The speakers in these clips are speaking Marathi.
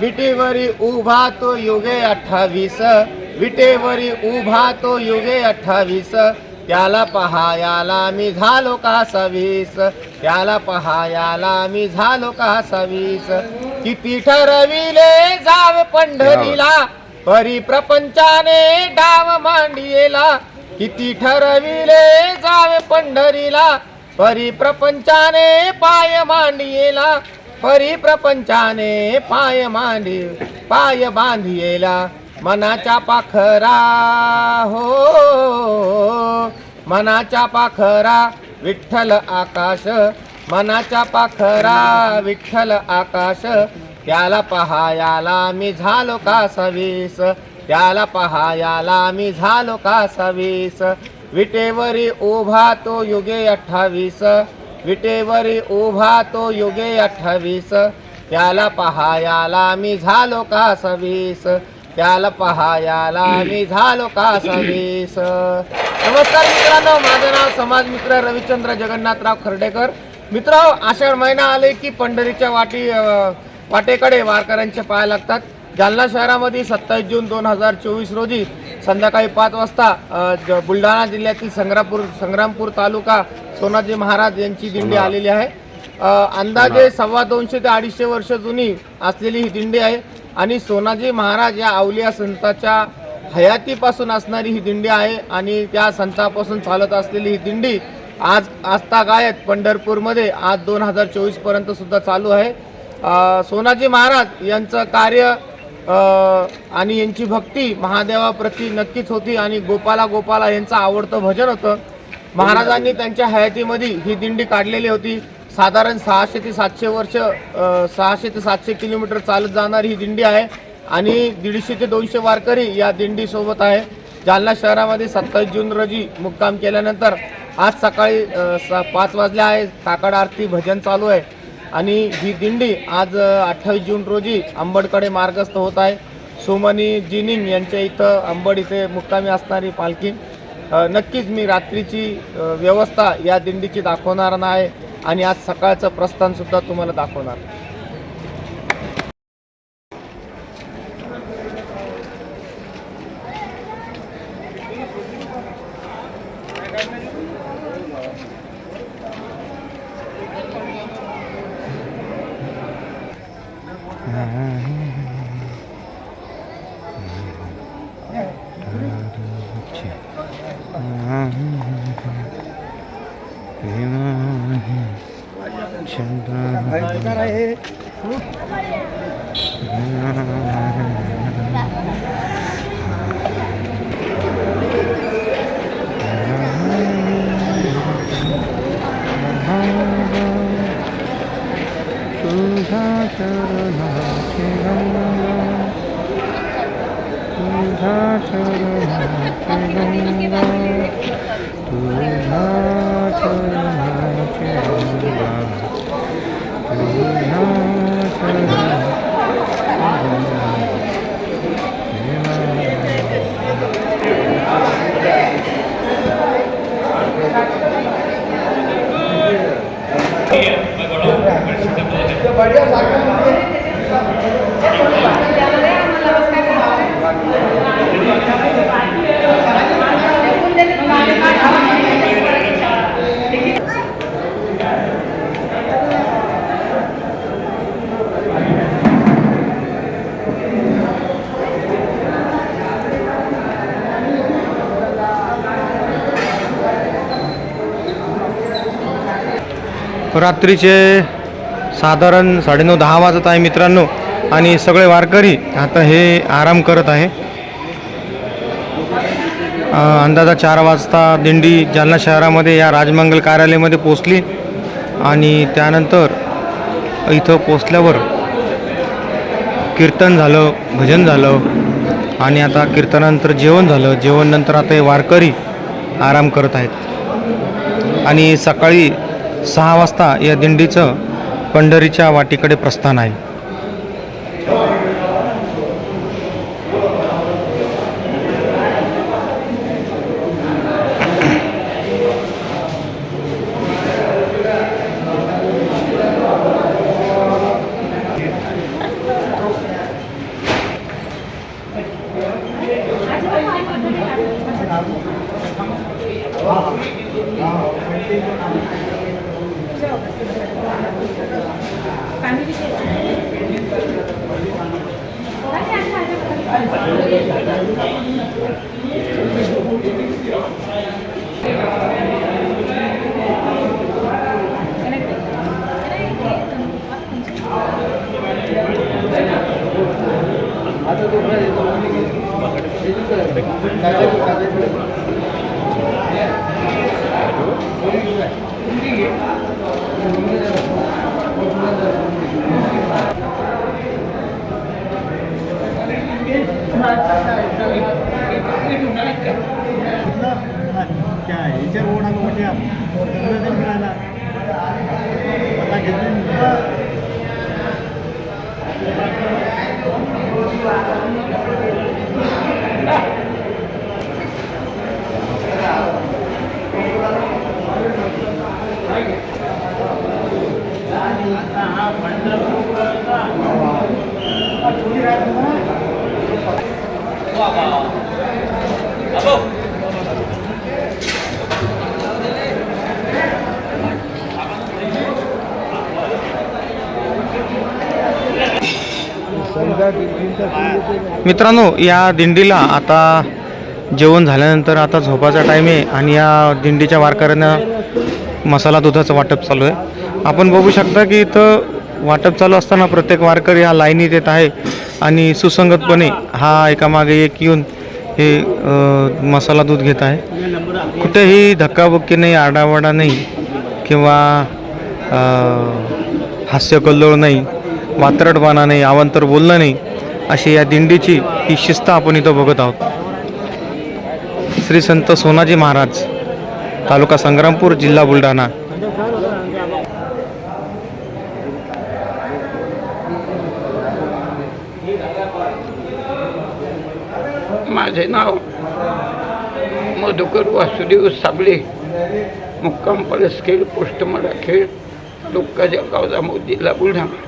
विटेवरी उभा तो युगे अठ्ठावीस. विटेवरी उभा तो युगे अठ्ठावीस. त्याला पहायाला मी झालो का सवीस त्याला पहायाला मी झालो का सवीस किती ठरविले जाव पंढरीला? परी प्रपंचाने डाव मांडियेला. किती ठरविले जावे पंढरीला? परी प्रपंचाने पाय मांडियेला. परी प्रपंचाने पाय मांडी पाय बांधियेला मनाच्या पाखरा. हो मनाच्या पाखरा विठ्ठल आकाश. मनाच्या पाखरा विठ्ठल आकाश. त्याला पहायाला मी झालो का सवीस? त्याला पहायाला मी झालो का सवीस? विटेवरी उभा तो युगे अठ्ठावीस. विटेवरी उभा तो युगे अठ्ठावीस. त्याला पहायाला मी झालो का सवीस त्याला पहायाला मी झालो का सवीस नमस्कार मित्रांनो माझं नाव समाज मित्र रविचंद्र जगन्नाथराव खर्डेकर. मित्र आषाढ महिना आले की पंढरीच्या वाटी वाटेकडे वारकऱ्यांचे पाय लागतात. जालना शहरामध्ये सत्तावीस जून दोन हजार चोवीस रोजी संध्याकाळी पाच वाजता बुलढाणा जिल्ह्यातील संग्रापूर संग्रामपूर तालुका सोनाजी महाराज यांची दिंडी आलेली आहे. अंदाजे सव्वा दोनशे ते अडीचशे वर्ष जुनी असलेली ही दिंडी आहे आणि सोनाजी महाराज या अवलिया संताच्या हयातीपासून असणारी ही दिंडी आहे आणि त्या संतापासून चालत असलेली ही दिंडी आज आस्थागायत पंढरपूरमध्ये आज दोन हजार चोवीसपर्यंत सुद्धा चालू आहे. सोनाजी महाराज यांचं कार्य आणि यांची भक्ती महादेवाप्रती नक्कीच होती आणि गोपाला गोपाला यांचं आवडतं भजन होतं. महाराजांनी त्यांच्या हयातीमध्ये ही दिंडी काढलेली होती. साधारण सहाशे ते सातशे वर्ष सहाशे ते सातशे किलोमीटर चालत जाणारी ही दिंडी आहे आणि दीडशे ते दोनशे वारकरी या दिंडीसोबत आहे. जालना शहरामध्ये सत्तावीस जून रोजी मुक्काम केल्यानंतर आज सकाळी पाच वाजले आहे. काकड आरती भजन चालू आहे. आणि ही दिंडी आज अठ्ठावीस जून रोजी अंबडकडे मार्गस्थ होत आहे. सोमनी जिनिंग यांच्या इथं अंबड इथे मुक्कामी असणारी पालखी. नक्कीच मी रात्रीची व्यवस्था या दिंडीची दाखवणार नाही आणि आज सकाळचं प्रस्थानसुद्धा तुम्हाला दाखवणार. 사처럼 하지 않는다 사처럼 하지 않는다. 사처럼 하지 않는다 रात्रीचे साधारण साडेनऊ दहा वाजत आहे मित्रांनो. आणि सगळे वारकरी आता हे आराम करत आहे. अंदाजा चार वाजता दिंडी जालना शहरामध्ये या राजमंगल कार्यालयामध्ये पोचली आणि त्यानंतर इथं पोचल्यावर कीर्तन झालं भजन झालं. आणि आता कीर्तनानंतर जेवण झालं. जेवणानंतर आता हे वारकरी आराम करत आहेत. आणि सकाळी सहा वाजता या दिंडीचं पंढरीच्या वाटीकडे प्रस्थान आहे. काय याच्या रोड आलो म्हणजे मित्रांनो या दिंडीला आता जेवण झाल्यानंतर आता झोपाचा टाईम आहे आणि या दिंडीच्या वारकऱ्यांना मसाला दुधाचं वाटप चालू आहे. आपण बघू शकता की इथं वाटप चालू असताना प्रत्येक वारकरी हा लाईनीत येत आहे आणि सुसंगतपणे हा एकामागे एक येऊन हे मसाला दूध घेत आहे. कुठेही धक्काबुक्की नाही आडावाडा नाही किंवा हास्यकल्लोळ नाही. वात्रटपणा नाही आवांतर बोलणं नाही अशी या दिंडीची ही शिस्त आपण इथं बघत आहोत. श्री संत सोनाजी महाराज तालुका संग्रामपूर जिल्हा बुलढाणा. माझे नाव मधुकर वासुदेव साबळे मुक्काम पलसखेड पोस्ट मराखेड लोकाच्या गावचा जिल्हा बुलढाणा.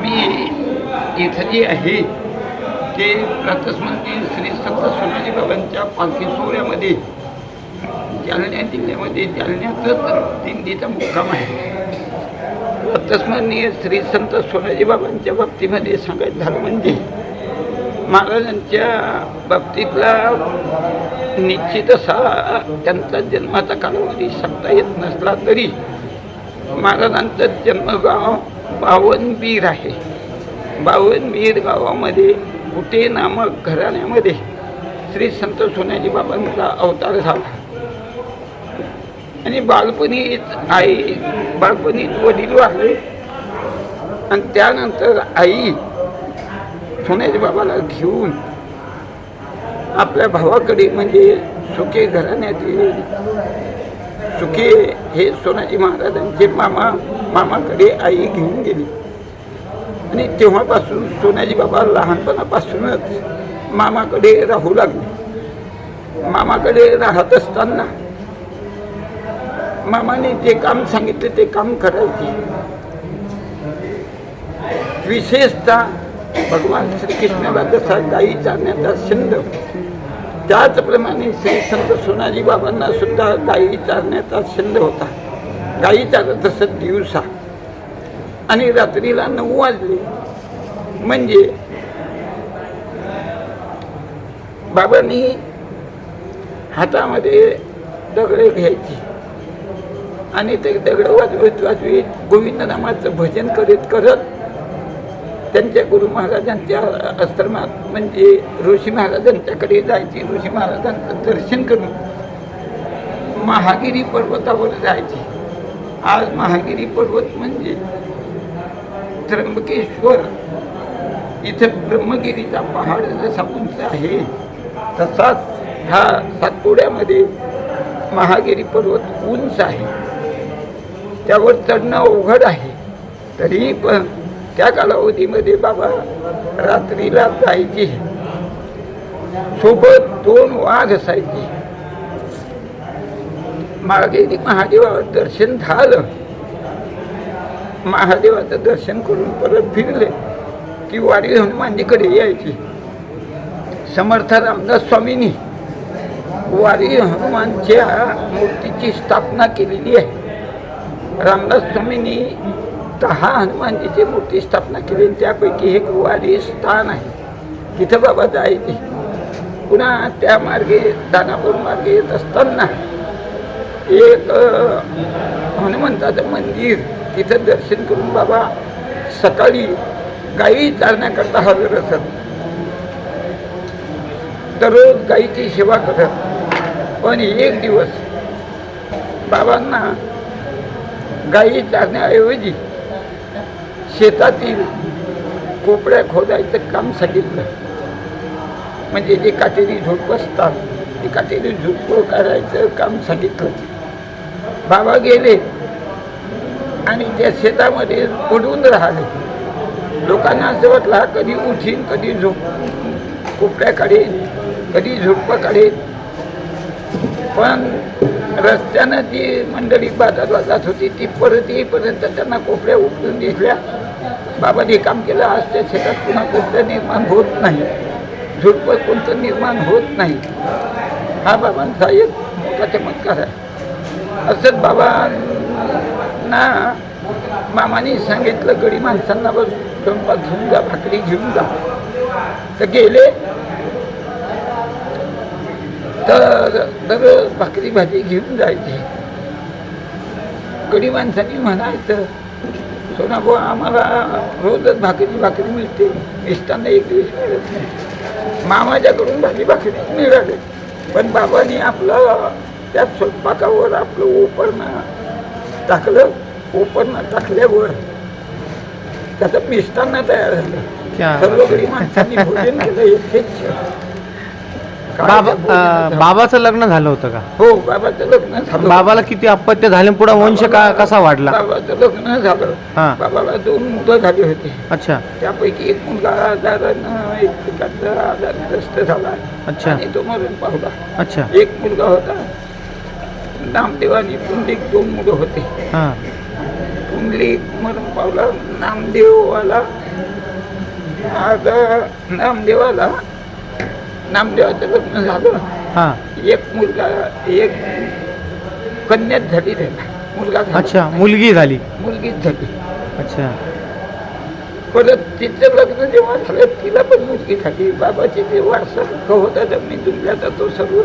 मी इथं जे आहे ते प्रातस्मृती श्री संत सोनाजी बाबांच्या पालखी सोहळ्यामध्ये जालन्या जिल्ह्यामध्ये जालन्यातच दिंडीचा मुक्काम आहे. प्रतस्मरणीय श्री संत सोनाजी बाबांच्या बाबतीमध्ये सांगायचं झालं म्हणजे महाराजांच्या बाबतीतला निश्चित असा त्यांचा जन्माचा कालावधी सांगता येत नसला तरी महाराजांचं जन्मगाव बावनबीर आहे. बावनबीर गावामध्ये कुठे नामक घराण्यामध्ये श्री संत सोन्याजी बाबांचा अवतार झाला. आणि बालपणीच आई बालपणीत वडील वाढले आणि त्यानंतर आई सोन्याजी बाबाला घेऊन आपल्या भावाकडे म्हणजे सुके घराण्यातील सुके हे सोनाजी महाराजांचे मामा मामाकडे आई घेऊन गेली. आणि तेव्हापासून सोनाजी बाबा लहानपणापासूनच मामाकडे राहू लागले. मामाकडे राहत असताना मामाने जे काम सांगितले ते काम करायचे. विशेषतः भगवान श्रीकृष्णाला जसा गाई चालण्याचा छंद त्याचप्रमाणे श्री संत सोनाजी बाबांना सुद्धा गायी चारण्याचा छंद होता. गायी चारत असत दिवसा. आणि रात्रीला नऊ वाजले. म्हणजे बाबांनी हातामध्ये दगडे घ्यायची. आणि ते दगड वाजवत वाजवीत गोविंद नामाचं भजन करीत करत त्यांच्या गुरु महाराजांच्या आश्रमात म्हणजे ऋषी महाराजांच्याकडे जायची ऋषी महाराजांचं दर्शन करून महागिरी पर्वतावर जायची. आज महागिरी पर्वत म्हणजे त्र्यंबकेश्वर. इथं ब्रह्मगिरीचा पहाड जसा उंच आहे तसाच हा सातपुड्यामध्ये महागिरी पर्वत उंच आहे. त्यावर चढणं अवघड आहे. तरी पण त्या कालावधीमध्ये बाबा रात्रीला जायचे. सोबत दोन वाघ असायची. मागे महादेवाचं दर्शन झालं. महादेवाचं दर्शन करून परत फिरले. की वारी हनुमानजीकडे यायची. समर्थ रामदास स्वामींनी वारी हनुमानच्या मूर्तीची स्थापना केलेली आहे. रामदास स्वामींनी दहा हनुमानजीची मूर्ती स्थापना केली त्यापैकी एक वारी स्थान आहे. तिथं बाबा जायचे. पुन्हा त्या मार्गे दानापूर मार्गे येत असताना एक हनुमंताचं मंदिर. तिथं दर्शन करून बाबा सकाळी गायी चालण्याकरता हजर असत. दररोज गायीची सेवा करत. पण एक दिवस बाबांना गायी चारण्याऐवजी शेतातील कोपड्या खोदायचं काम सांगितलं. म्हणजे जे काटेरी झोप असतात ते काटेरी झोप करायचं काम सांगितलं. बाबा गेले आणि त्या शेतामध्ये पडून राहिले. लोकांना असं वाटलं हा कधी उठीन कधी झोप कोपड्या काढेन कधी झोपा काढेल पण रस्त्यानं जी मंडळी बाजारला जात होती ती परत येईपर्यंत त्यांना कोपड्या उठून दिसल्या. बाबांनी काम केलं आज त्या शेतात पुन्हा कोणतं निर्माण होत नाही. झुडपं कोणतं निर्माण होत नाही. हा बाबांचा एक मोठा चमत्कार आहे. असंच बाबांना मामाने सांगितलं गडी माणसांना बस स्वयंपाक घेऊन जा भाकरी घेऊन जा. तर गेले. तर दररोज भाकरी भाजी घेऊन जायची. गडी माणसांनी म्हणायचं सोना भाऊ आम्हाला रोजच भाकरी भाकरी मिळते. मिसताना एक दिवस मिळत नाही. मामाच्याकडून भाजी भाकरी मिळाले. पण बाबांनी आपलं त्या स्वयंपाकावर आपलं ओपरणं टाकलं. ओपरणं टाकल्यावर त्याचं मिष्टान्न तयार झालं. सर्व गडी माणसांनी भोजन केलं यथेच्छ बाबा अं, बाबाचं लग्न झालं होतं का? हो बाबाचं लग्न झालं बाबाला किती अपत्य झाले पुढे वंश का कसा वाढला? बाबाचं लग्न झालं. हा. बाबाला दोन मुलं झाली होती. अच्छा. त्यापैकी एक मुलगा आजारानं एक पिकाचा आजारग्रस्त झाला. अच्छा. आणि तो मरण पावला. अच्छा. एक मुलगा होता. नामदेव आणि पुंडलिक दोन मुलं होते. हां. पुंडलिक मरण पावला. नामदेवाला आता नामदेवाला नामदेवाचं लग्न झालं. हां. एक मुलगा एक कन्यात झाली त्याला. मुलगा झाला. अच्छा मुलगी झाली. मुलगीच झाली. अच्छा. परत तिचं लग्न जेव्हा झालं तिला पण मुलगी झाली. बाबाची जे वारसा हक्क होता जमीन दुमल्याचा तो सर्व.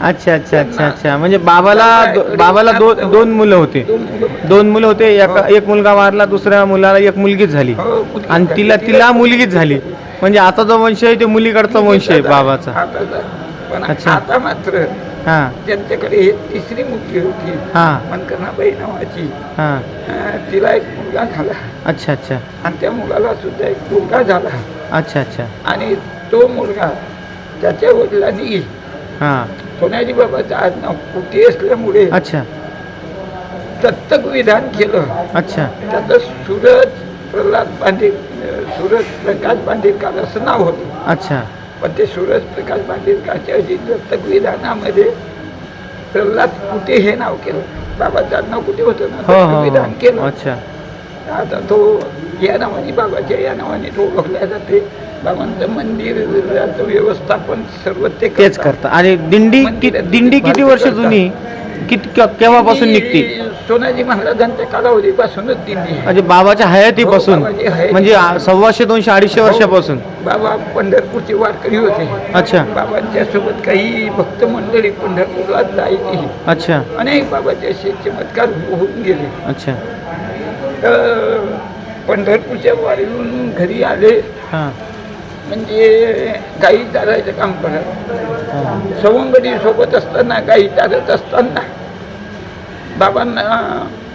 अच्छा अच्छा अच्छा अच्छा. म्हणजे बाबाला दो- बाबाला दोन दोन मुलं होते. दोन मुलं. दोन मुलं होते. एका एक मुलगा वारला दुसऱ्या मुलाला एक मुलगीच झाली. हो, मुलगी आणि झाली. तिला तिला मुलगीच झाली. म्हणजे आता जो वंश आहे ते मुलीकडचा वंश आहे बाबाचा. आताचा. पण अच्छा. आता मात्र हां. ज्यांच्याकडे हे तिसरी मुलगी होती हां. मनकनाबाई नावाची. हां. अं, तिला एक मुलगा झाला. अच्छा अच्छा. आणि त्या मुलाला सुद्धा एक मुलगा झाला. अच्छा अच्छा. आणि तो मुलगा त्याच्या वडिलांनी हां. बाबाचं आडनाव कुठे असल्यामुळे अच्छा. दत्तक विधान केलं. अच्छा. त्याचं सूरज प्रल्हाद बांधे सूरज प्रकाश बांदेकर असं नाव होतं. अच्छा. पण ते सूरज प्रकाश बांदेकरच्या जी दत्तक विधानामध्ये प्रल्हाद कुठे हे नाव केलं. बाबाचं नाव कुठे होतं ना हो दत्तक हो. विधान हो केलं. अच्छा. आता तो या नावाने बाबाच्या या नावाने तो ओळखल्या जाते बाबांचं मंदिर व्यवस्थापन सर्व ते तेच करता आणि दिंडी कि दिंडी किती वर्ष जुनी? किती के- केव्हापासून निघते? सोनाजी महाराजांच्या कालावधीपासूनच दिंडी आहे. म्हणजे बाबाच्या हयातीपासून? हो, बाबाची हयाती. म्हणजे आ- सव्वाशे दोनशे अडीचशे वर्षापासून? बाबा पंढरपूरचे वारकरी होते. अच्छा. बाबांच्या सोबत काही भक्त मंडळी पंढरपूरला जायची. अच्छा. अनेक बाबाचे असे चमत्कार होऊन गेले. अच्छा. तर पंढरपूरच्या वारीहून घरी आले. हां. म्हणजे गाई चारायचं काम करत सवंगडी सोबत असताना गाई चारत असताना. बाबांना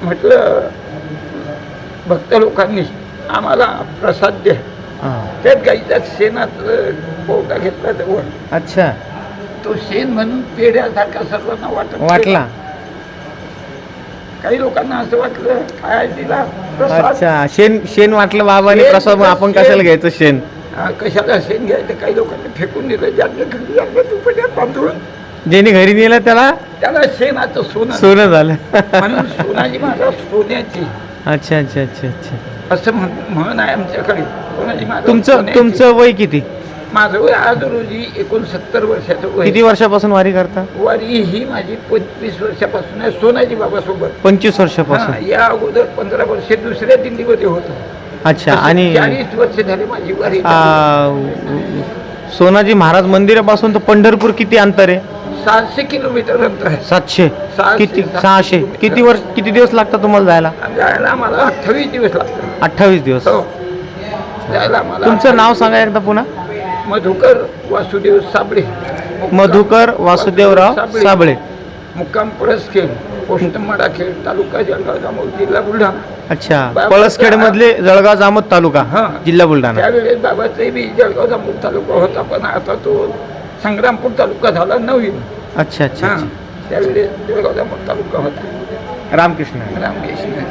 म्हटलं भक्त लोकांनी आम्हाला प्रसाद द्या. त्यात गाईच्या शेणात पोटा घेतला जवळ अच्छा. तो शेण म्हणून पेढ्यासारखा सर्वांना वाटत वाटला. काही लोकांना असं वाटलं काय तिला प्रसाद. अच्छा. शेण शेण वाटलं बाबाने प्रसाद आपण. कशाला घ्यायचं शेण? कशाला शेण घ्यायचं? काही लोकांनी फेकून दिलं. ज्यांनी घरी आणलं तुपट्यात बांधून. ज्याने घरी नेलं त्याला त्याला शेणाचं सोनं. सोनं झालं. म्हणून सोनाजी महाराज सोन्याची. अच्छा अच्छा अच्छा अच्छा. असं म्हण म्हण आहे आमच्याकडे. सोनाजी महाराज तुमचं सोन्याची. तुमचं वय किती? माझं वय आज रोजी एकोणसत्तर वर्षाचं वय. किती वर्षापासून वारी करता? वारी ही माझी पंचवीस वर्षापासून आहे सोनाजी बाबासोबत. पंचवीस वर्षापासून. हा, या अगोदर पंधरा वर्षे दुसऱ्या दिंडीमध्ये होतो. अच्छा आणि चाळीस वर्ष झाली माझी वारी. आ, सोनाजी महाराज मंदिरापासून तर पंढरपूर किती अंतर आहे? सातशे किलोमीटर अंतर आहे. सातशे? सहाशे, किती सातशे सहाशे? किलोमीटर. किती वर्ष किती दिवस लागतात तुम्हाला जायला? जायला आम्हाला अठ्ठावीस दिवस लागतात. अठ्ठावीस दिवस. हो. जायला आम्हाला तुमचं नाव सांगा एकदा पुन्हा. मधुकर वासुदेव साबळे. मधुकर वासुदेवराव साबळे. मुक्काम पळसखेड पोस्ट मडाखेड तालुका जळगाव जामोद जिल्हा बुलढाणा. अच्छा पळसखेड मधले जळगाव जामोद तालुका हा. जिल्हा बुलढाणा. त्यावेळेस बाबाचाही बी जळगाव जामोद तालुका होता पण आता तो संग्रामपूर तालुका झाला नवीन. अच्छा अच्छा हा. अच्छा. त्यावेळेस जळगाव जामोद तालुका होता. रामकृष्ण. रामकृष्ण.